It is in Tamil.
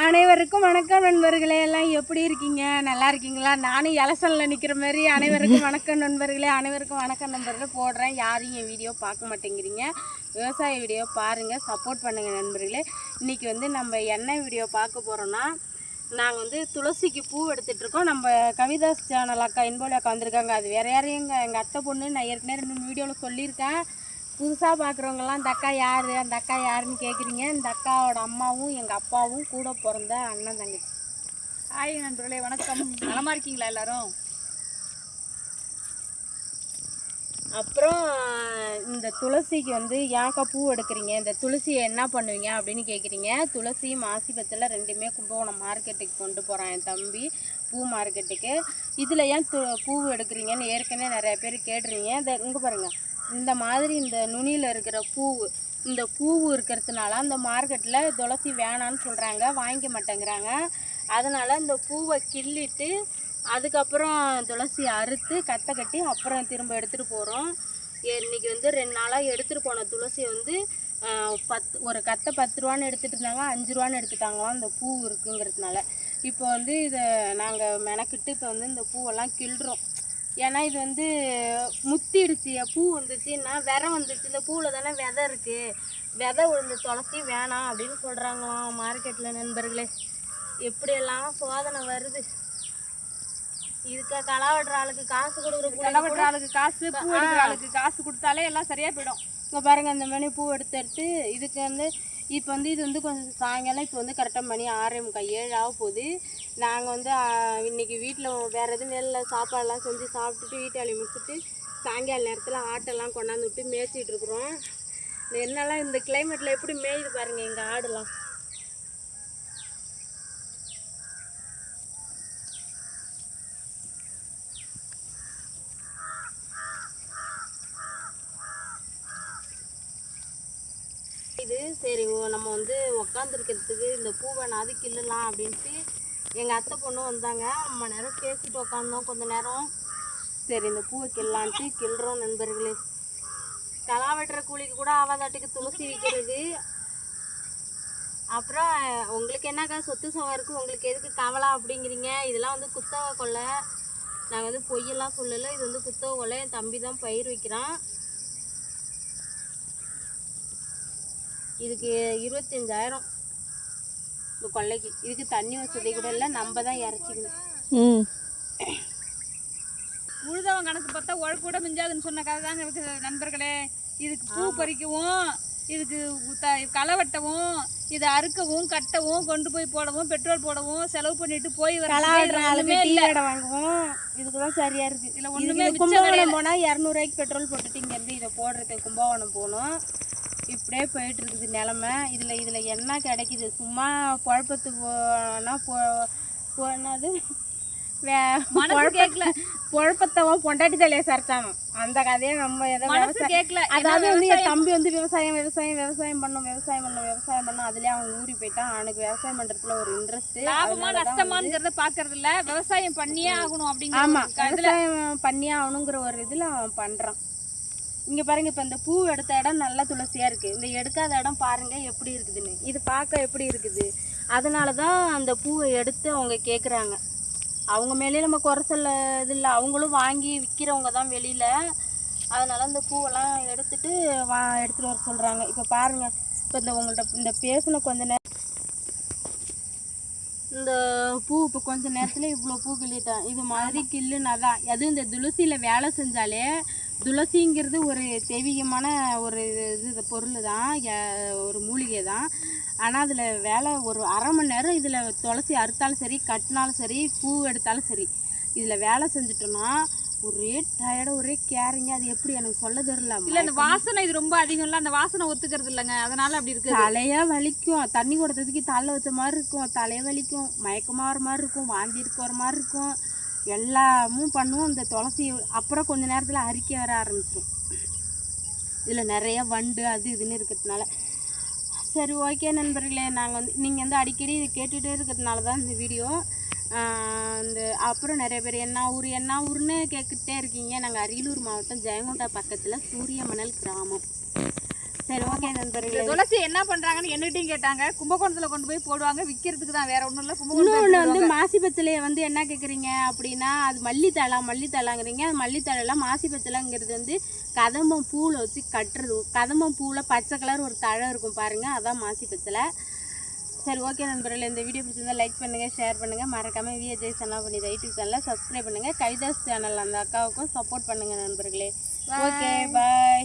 அனைவருக்கும் வணக்கம் நண்பர்களே. எல்லாம் எப்படி இருக்கீங்க? நல்லா இருக்கீங்களா? நானும் எலசனில் நிற்கிற மாதிரி அனைவருக்கும் வணக்கம் நண்பர்களே. அனைவருக்கும் வணக்கம் நண்பர்கள். போடுறேன். யாரும் என் வீடியோ பார்க்க மாட்டேங்கிறீங்க. விவசாய வீடியோ பாருங்கள் சப்போர்ட் பண்ணுங்கள் நண்பர்களே. இன்றைக்கி வந்து நம்ம என்ன வீடியோ பார்க்க போகிறோன்னா நாங்கள் வந்து துளசிக்கு பூ எடுத்துகிட்ருக்கோம் நம்ம கவிதாஸ் சேனல் அக்கா இன்போலி அக்கா வந்திருக்காங்க. அது வேறு யாரையும் எங்கள் எங்கள் அத்தை பொண்ணு நான் ஏற்கனவே ரெண்டு வீடியோவில் சொல்லியிருக்கேன். புதுசாக பார்க்குறவங்கலாம் அந்த அக்கா யார்? அந்த அக்கா யாருன்னு கேட்குறீங்க இந்த அக்காவோட அம்மாவும் எங்கள் அப்பாவும் கூட பிறந்த அண்ணன் தங்கச்சி. ஹாய் நண்பர்களே வணக்கம். நலமா இருக்கீங்களா எல்லாரும்? அப்புறம் இந்த துளசிக்கு வந்து ஏன்க்கா பூ எடுக்கிறீங்க? இந்த துளசியை என்ன பண்ணுவீங்க? அப்படின்னு கேட்குறீங்க துளசி மாசிபத்தில் ரெண்டுமே கும்பகோணம் மார்க்கெட்டுக்கு கொண்டு போகிறான் என் தம்பி பூ மார்க்கெட்டுக்கு. இதில் ஏன் து பூ எடுக்கிறீங்கன்னு ஏற்கனவே நிறைய பேர் கேட்டுறீங்க இந்த இங்கே பாருங்கள் இந்த மாதிரி இந்த நுனியில் இருக்கிற பூவு இந்த பூவு இருக்கிறதுனால அந்த மார்க்கெட்டில் துளசி வேணான்னு சொல்கிறாங்க வாங்கிக்க மாட்டேங்கிறாங்க. அதனால் இந்த பூவை கிள்ளிட்டு அதுக்கப்புறம் துளசி அறுத்து கத்தை கட்டி அப்புறம் திரும்ப எடுத்துகிட்டு போகிறோம் இன்னைக்கு வந்து ரெண்டு நாளாக எடுத்துகிட்டு போன துளசி வந்து பத் பத்து ஒரு கத்தை பத்து ரூபான்னு எடுத்துகிட்டு இருந்தாங்க அஞ்சு ரூபான்னு எடுத்துட்டாங்களாம் இந்த பூ இருக்குங்கிறதுனால. இப்போ வந்து இதை நாங்கள் மெனக்கிட்டு இப்போ வந்து இந்த பூவெல்லாம் கிள்றோம். ஏன்னா இது வந்து முத்திடுச்சு பூ வந்துச்சுன்னா விதை வந்துச்சு? இந்த பூவில் தானே விதை இருக்குது விதை விழுந்த துளசி வேணாம் அப்படின்னு சொல்கிறாங்களாம் மார்க்கெட்டில் நண்பர்களே. எப்படியெல்லாம் சோதனை வருது? இதுக்கு களை வெட்டுற ஆளுக்கு காசு கொடுக்குற களை வெட்டுற ஆளுக்கு காசு பூ எடுக்கிற ஆளுக்கு காசு கொடுத்தாலே எல்லாம் சரியா போயிடும். இங்கே பாருங்கள் இந்த மணி பூ எடுத்து எடுத்து இதுக்கு வந்து இப்போ வந்து இது வந்து கொஞ்சம் சாயங்காலம் இப்போ வந்து கரெக்டாக மணி ஆறே முக்கால் ஏழு ஆக போகுது. நாங்கள் வந்து இன்றைக்கி இன்னைக்கு வீட்டில் வேறு எதுவும் வேலை சாப்பாடெல்லாம் செஞ்சு சாப்பிட்டுட்டு வீட்டாளி முடிச்சுட்டு சாயங்கால நேரத்தில் ஆட்டெல்லாம் கொண்டாந்து விட்டு மேய்ச்சிட்டு இருக்கிறோம். என்னெல்லாம் இந்த கிளைமேட்டில் எப்படி மேயுது பாருங்கள் எங்கள் ஆடுலாம். வந்து சரி ஓ, நம்ம வந்து உக்காந்துருக்கிறதுக்கு இந்த பூவை நாது கிள்ளலாம் அப்படின்ட்டு எங்கள் அத்தை பொண்ணு வந்தாங்க. ரொம்ப நேரம் பேசிட்டு உக்காந்தோம் கொஞ்ச நேரம். சரி இந்த பூவை கிள்ளலான்ட்டு கிள்றோம் நண்பர்களே. களா வெட்டுற கூலிக்கு கூட ஆவாதாட்டுக்கு துளசி விற்கிறது அப்புறம் உங்களுக்கு என்னக்கா சொத்து சவாருக்கு உங்களுக்கு எதுக்கு கவலை அப்படிங்கிறீங்க? இதெல்லாம் வந்து குத்தகை கொள்ளை. நாங்கள் வந்து பொய்யெல்லாம் சொல்லலை. இது வந்து குத்தகை கொள்ளை. என் தம்பி தான் பயிர் வைக்கிறான். இதுக்கு இருபத்தஞ்சாயிரம். இந்த கொள்ளைக்கு. இதுக்கு தண்ணி வசதி கூட இல்லை நம்ம தான் இறச்சிக்கணும். ம். உழுதவன் கணக்கு பார்த்தா உழப்பு கூட மிஞ்சாதுன்னு சொன்ன கதை தாங்க இருக்குது நண்பர்களே. இதுக்கு பூ பறிக்கவும் இதுக்கு த- களை வெட்டவும் இதை அறுக்கவும் கட்டவும் கொண்டு போய் போடவும் பெட்ரோல் போடவும் செலவு பண்ணிட்டு போய் வாங்குவோம். இதுக்கு தான் சரியா இருக்கு. இதுல ஒண்ணுமே கும்பகோணம் போனால் இரநூறுவாய்க்கு பெட்ரோல் போட்டுட்டு இங்கேருந்து இதை போடுறதுக்கு கும்பகோணம் போகணும். இப்படியே போயிட்டு இருக்குது நிலமை. இதில் இதில் என்ன கிடைக்குது? சும்மா குழப்பத்து போனா போ போனது குழப்பத்தவன் பொண்டாட்டி தலையை சரிச்சானோ அந்த கதையை நம்ம கேட்கல அதாவது வந்து என் தம்பி வந்து விவசாயம் விவசாயம் விவசாயம் பண்ணும் விவசாயம் பண்ணும் விவசாயம் பண்ணும். அதுலயே அவன் ஊறி போயிட்டான். அவனுக்கு விவசாயம் பண்றதுல ஒரு இன்ட்ரெஸ்ட் லாபமா நஷ்டமாங்கிறத பாக்குறது இல்ல விவசாயம் பண்ணியே ஆகணும் ஆமா. அப்படிங்கிற விவசாயம் பண்ணியே ஆகணுங்கிற ஒரு இதுல அவன் பண்றான். இங்கே பாருங்க இப்போ இந்த பூ எடுத்த இடம் நல்ல துளசியாக இருக்குது இந்த எடுக்காத இடம் பாருங்க எப்படி இருக்குதுன்னு. இது பார்க்க எப்படி இருக்குது? அதனாலதான் அந்த பூவை எடுத்து அவங்க கேட்குறாங்க அவங்க மேலேயே நம்ம குறை சொல்ல இது இல்லை. அவங்களும் வாங்கி விற்கிறவங்க தான் வெளியில். அதனால் இந்த பூவெல்லாம் எடுத்துட்டு வா எடுத்துகிட்டு வர சொல்கிறாங்க இப்போ பாருங்கள் இப்போ இந்த உங்கள்கிட்ட இந்த பேசின கொஞ்ச நேரம் இந்த பூ இப்போ கொஞ்ச நேரத்தில் இவ்வளோ பூ கிள்ளிட்டேன். இது மாதிரி கிள்ளுனா தான் அதுவும் இந்த துளசியில் வேலை செஞ்சாலே துளசிங்கிறது ஒரு தெய்வீகமான ஒரு இது இது பொருள் தான் ஒரு மூலிகை தான் ஆனால் அதில் வேலை ஒரு அரை மணி நேரம் இதில் துளசி அறுத்தாலும் சரி கட்டினாலும் சரி பூ எடுத்தாலும் சரி இதில் வேலை செஞ்சுட்டோன்னா ஒரே டயர்டாக ஒரே கேரிங்க அது எப்படி எனக்கு சொல்ல தெரியல இல்ல இந்த வாசனை இது ரொம்ப அதிகம் இல்ல அந்த வாசனை ஒத்துக்கிறது இல்லைங்க. அதனால அப்படி இருக்கு தலையா வலிக்கும். தண்ணி கொடுத்ததுக்கு தலை வச்ச மாதிரி இருக்கும். தலைய வலிக்கும். மயக்கமா வர மாதிரி இருக்கும். வாந்தி இருக்க வர மாதிரி இருக்கும். எல்லாமும் பண்ணுவோம். இந்த துளசி அப்புறம் கொஞ்ச நேரத்தில் அரிக்க வர ஆரம்பிச்சிடும் இதில் நிறைய வண்டு அது இதுன்னு இருக்கிறதுனால. சரி ஓகே நண்பர்களே. நாங்கள் வந்து நீங்கள் வந்து அடிக்கடி இது கேட்டுகிட்டே இருக்கிறதுனால தான் இந்த வீடியோ இந்த அப்புறம் நிறைய பேர் என்ன ஊர் என்ன ஊர்னு கேட்டுகிட்டே இருக்கீங்க. நாங்கள் அரியலூர் மாவட்டம் ஜெயங்கொண்டா பக்கத்தில் சூரியமணல் கிராமம். சரி ஓகே நண்பர்களே. துளசி என்ன பண்றாங்கன்னு என்னகிட்டயும் கேட்டாங்க. கும்பகோணத்துல கொண்டு போய் போடுவாங்க. விக்கிறதுக்கு தான் வேற ஒண்ணும் இல்ல. கும்பகோணம் வந்து மாசி பச்சலையை வந்து என்ன கேட்குறீங்க அப்படின்னா அது மல்லித்தழை மல்லித்தழைங்கிறீங்க. அது மல்லித்தழைலாம் மாசி பச்சலைங்கிறது வந்து கதம்பம் பூவில் வச்சு கட்டுறது. கதம்பம் பூவில் பச்சை கலர் ஒரு தழை இருக்கும் பாருங்க. அதான் மாசி பச்சலை சரி ஓகே நண்பர்களே இந்த வீடியோ பிடிச்சிருந்தா லைக் பண்ணுங்கள் ஷேர் பண்ணுங்கள் மறக்காமல் விஜய் சன்னா பண்ணி யூடியூப் சேனலில் சப்ஸ்கிரைப் பண்ணுங்கள் கைதாஸ் சேனல் அந்த அக்காவுக்கும் சப்போர்ட் பண்ணுங்கள் நண்பர்களே. Okay bye